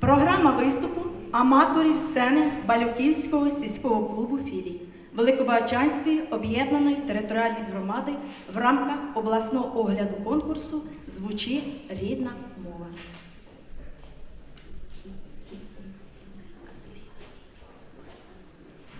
Програма виступу аматорів сцени Балюківського сільського клубу філії Великобачанської об'єднаної територіальної громади в рамках обласного огляду конкурсу Звучи рідна мова.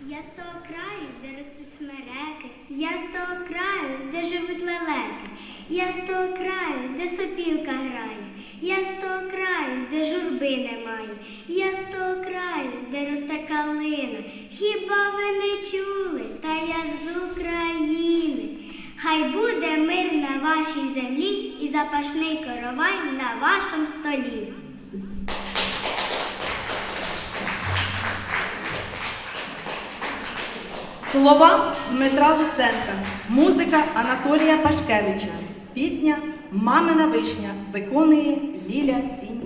Я з того краю, де ростуть смереки, я з того краю, де живуть лелеки, я з того краю, де сопілка грає, я з того краю, де журби немає, я з того краю, де росте калина. Хіба ви не чули? Та я ж з України. Хай буде мир на вашій землі і запашний коровай на вашому столі. Слова Дмитра Луценка, музика Анатолія Пашкевича, пісня Мамина вишня виконує Lilia Sim.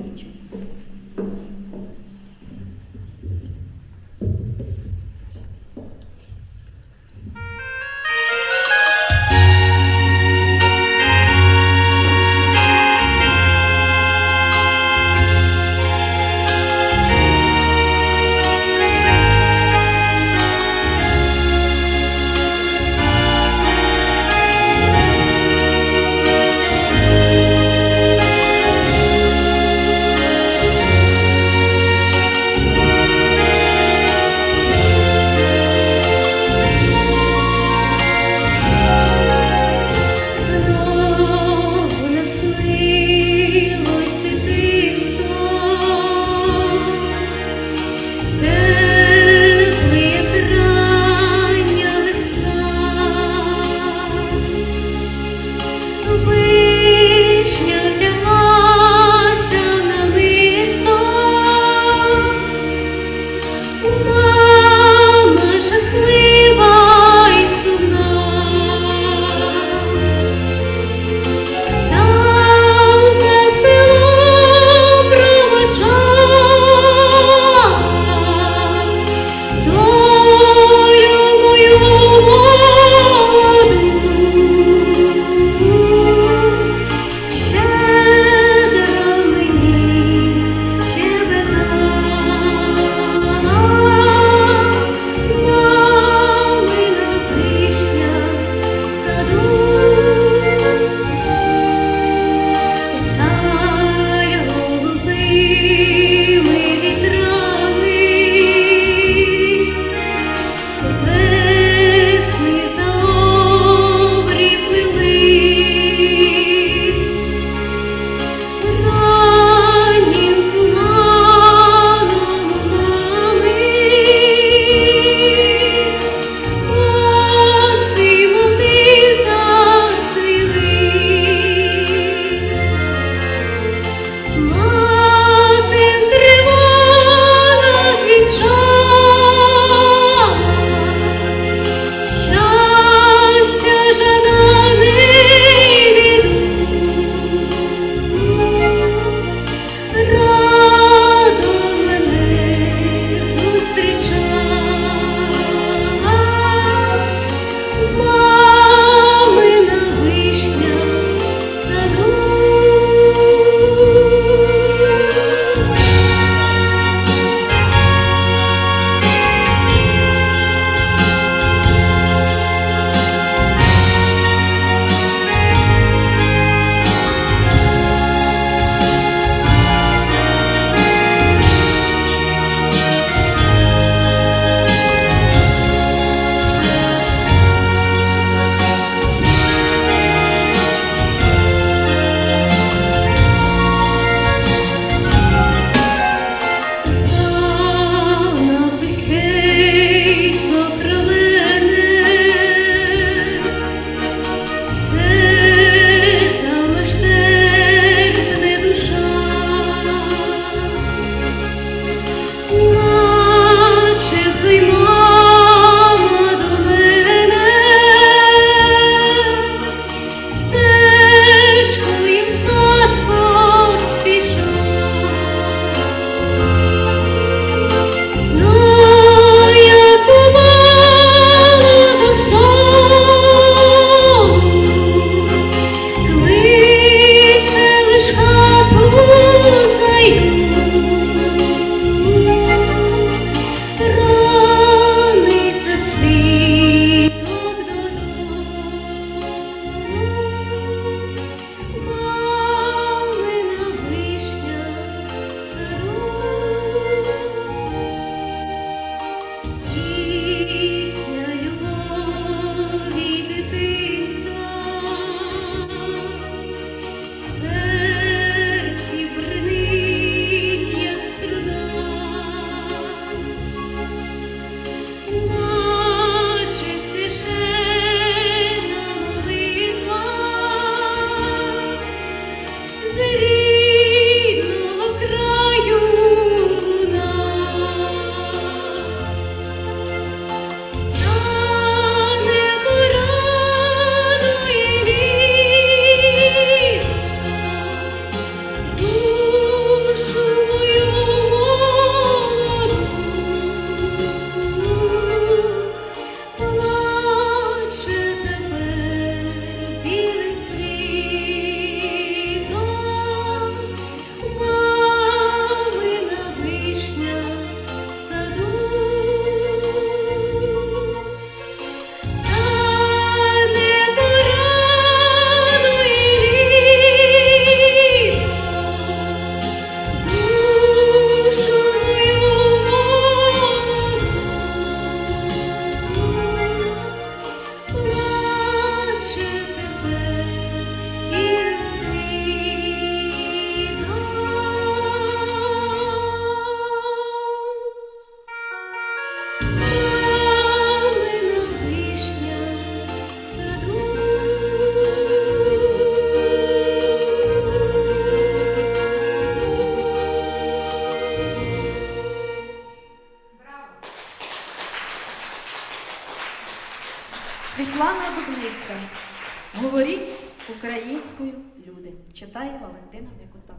Читає Валентина Микота.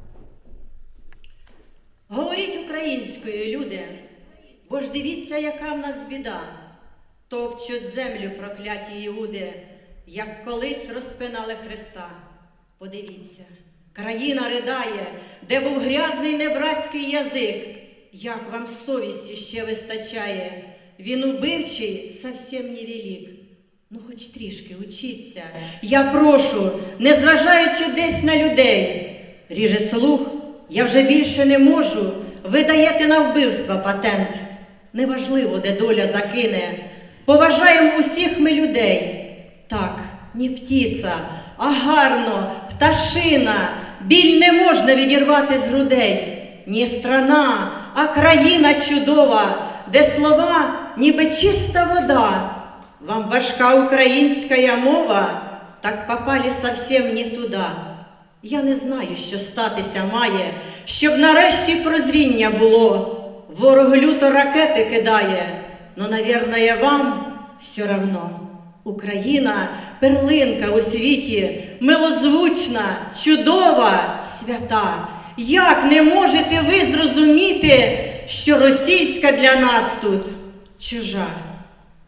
Говоріть українською, люди, бо ж дивіться, яка в нас біда. Топчуть землю прокляті іуди, як колись розпинали Христа. Подивіться, країна ридає, де був грязний небратський язик. Як вам совісті ще вистачає? Він убивчий совсем невелик. Ну, хоч трішки учіться. Я прошу, незважаючи десь на людей. Ріже слух, я вже більше не можу. Ви даєте на вбивство патент. Неважливо, де доля закине. Поважаємо усіх ми людей. Так, ні птіця, а гарно, пташина. Біль не можна відірвати з грудей. Ні страна, а країна чудова, де слова, ніби чиста вода. Вам важка українська мова, так попали совсем не туда. Я не знаю, що статися має, щоб нарешті прозріння було. Ворог люто ракети кидає, но, навірно, вам все равно. Україна перлинка у світі, милозвучна, чудова, свята. Як не можете ви зрозуміти, що російська для нас тут чужа?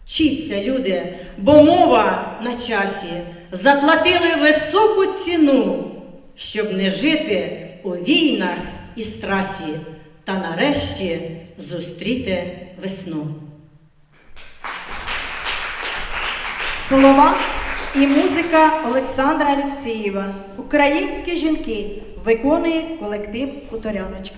Вчіться, люди, бо мова на часі заплатили високу ціну, щоб не жити у війнах і страсі, та нарешті зустріти весну. Слова і музика Олександра Алєксєєва. Українські жінки виконує колектив Хуторяночка.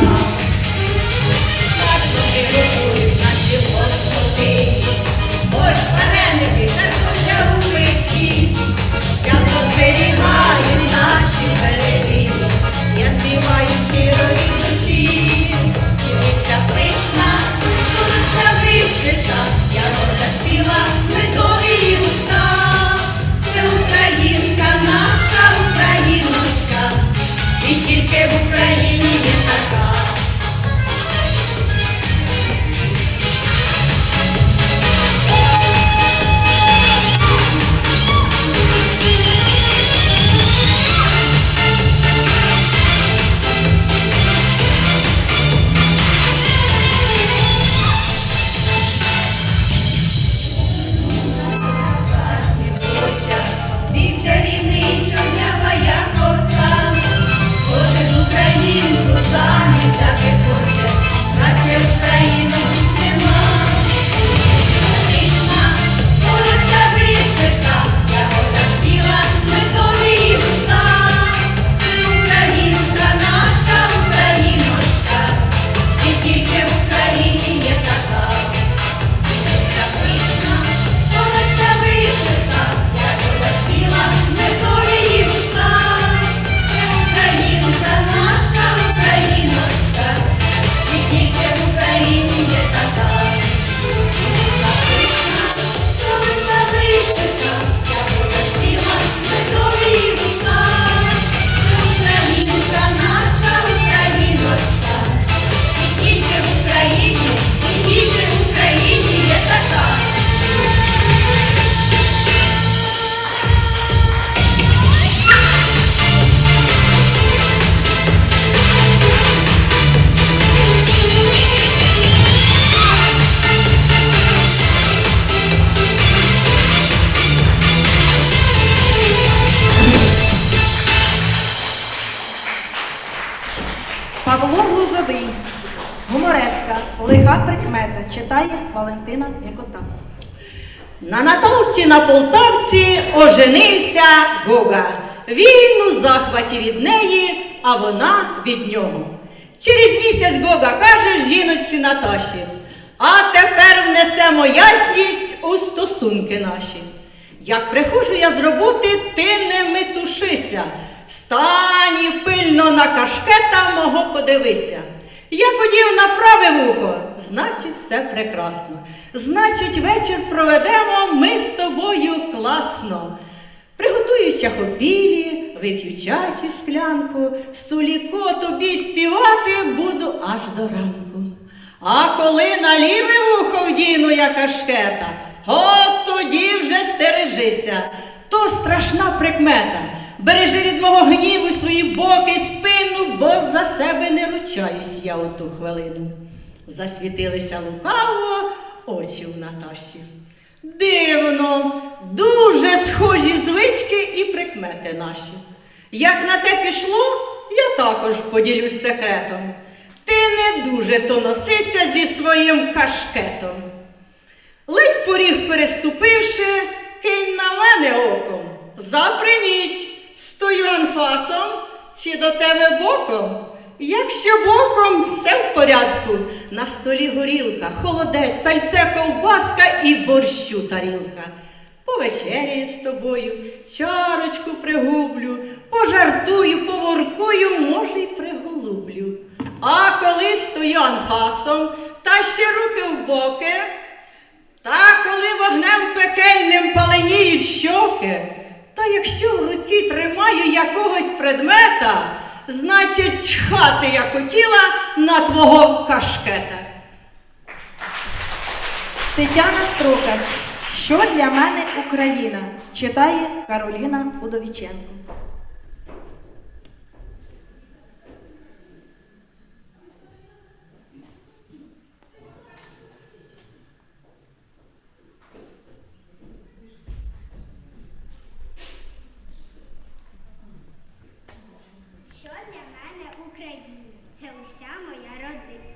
Thank you. Валентина Якота. На Наталці на Полтавці оженився Гога. Він у захваті від неї, а вона від нього. Через місяць Гога каже жіночці Наташі, а тепер внесемо ясність у стосунки наші. Як приходжу я з роботи, ти не метушися. Стань і пильно на кашкета мого подивися. Як одів на праве вухо, значить, все прекрасно. Значить, вечір проведемо ми з тобою класно. Приготую чахопілі, вип'ю чай чи склянку, стуліко тобі співати буду аж до ранку. А коли на ліве вухо вдіну я кашкета, от тоді вже стережися. То страшна прикмета. Бережи від мого гніву свої боки, спину, бо за себе не ручаюсь я у ту хвилину. Засвітилися лукаво очі у Наташі. Дивно, дуже схожі звички і прикмети наші. Як на те пішло, я також поділюсь секретом. Ти не дуже то носися зі своїм кашкетом. Ледь поріг переступивши, кинь на мене оком. Заприміть, стою анфасом чи до тебе боком. Якщо боком, все в порядку. На столі горілка, холодець, сальце, ковбаска і борщу тарілка. Повечеряю з тобою, чарочку пригублю, пожартую, поворкую, може, й приголублю. А коли стою анфасом, та ще руки в боки, та коли вогнем пекельним паленіють щоки, та якщо в руці тримаю якогось предмета, значить чхати я хотіла на твого кашкета. Тетяна Строкач. Що для мене Україна? Читає Кароліна Удовіченко. Що для мене Україна? Це уся моя родина.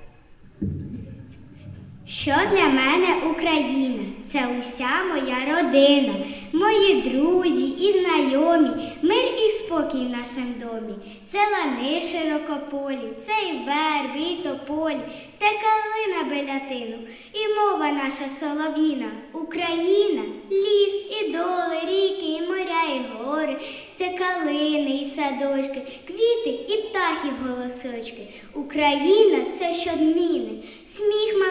Що для мене Україна? Це уся моя родина, мої друзі і знайомі, мир і спокій в нашому домі. Це лани широкополі, це і верби, і тополі, те калина белятину, і мова наша солов'їна. Україна, ліс і доли, ріки, і моря, і гори. Це калини і садочки, квіти і птахів голосочки. Україна це щодміни, сміх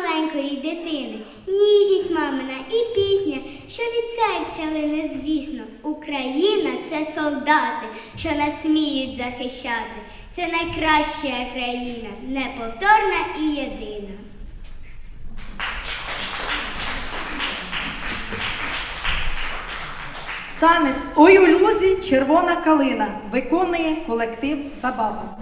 маленької дитини, ніжність мамина і пісня, що від серця лине, звісно. Україна це солдати, що нас сміють захищати. Це найкраща країна, неповторна і єдина. Танець Ой у лузі червона калина виконує колектив Забава.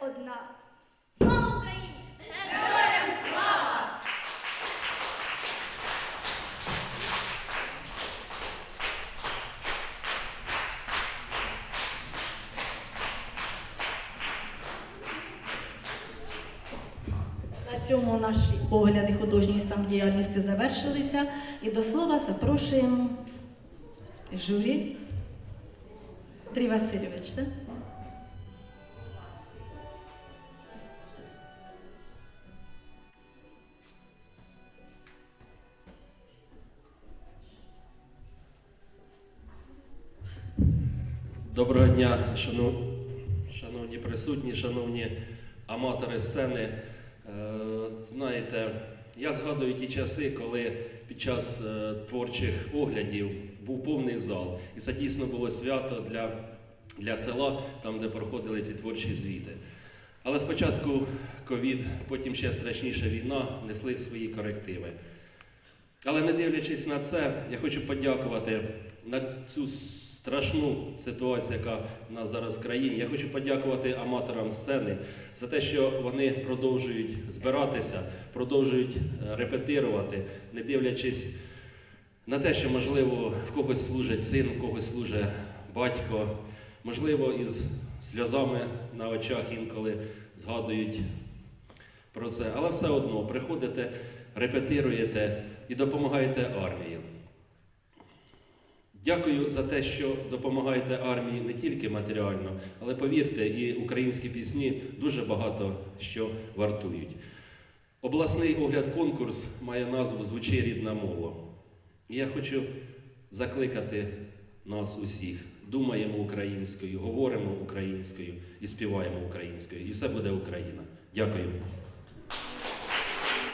Одна. Слава Україні! Героям слава! На цьому наші погляди художньої самодіяльності завершилися. І до слова запрошуємо журі. Андрій Васильович, так? Доброго дня, шанов... шановні присутні, шановні аматори сцени. Е, Знаєте, я згадую ті часи, коли під час е, творчих оглядів був повний зал. І це дійсно було свято для, для села, там, де проходили ці творчі звіти. Але спочатку ковід, потім ще страшніша війна, несли свої корективи. Але не дивлячись на це, я хочу подякувати на цю страшну ситуацію, яка в нас зараз в країні. Я хочу подякувати аматорам сцени за те, що вони продовжують збиратися, продовжують е, репетирувати, не дивлячись на те, що можливо в когось служить син, в когось служить батько, можливо, із сльозами на очах інколи згадують про це. Але все одно приходите, репетируєте і допомагаєте армії. Дякую за те, що допомагаєте армії не тільки матеріально, але повірте, і українські пісні дуже багато що вартують. Обласний огляд конкурс має назву Звучи рідна мова. І я хочу закликати нас усіх. Думаємо українською, говоримо українською і співаємо українською. І все буде Україна. Дякую.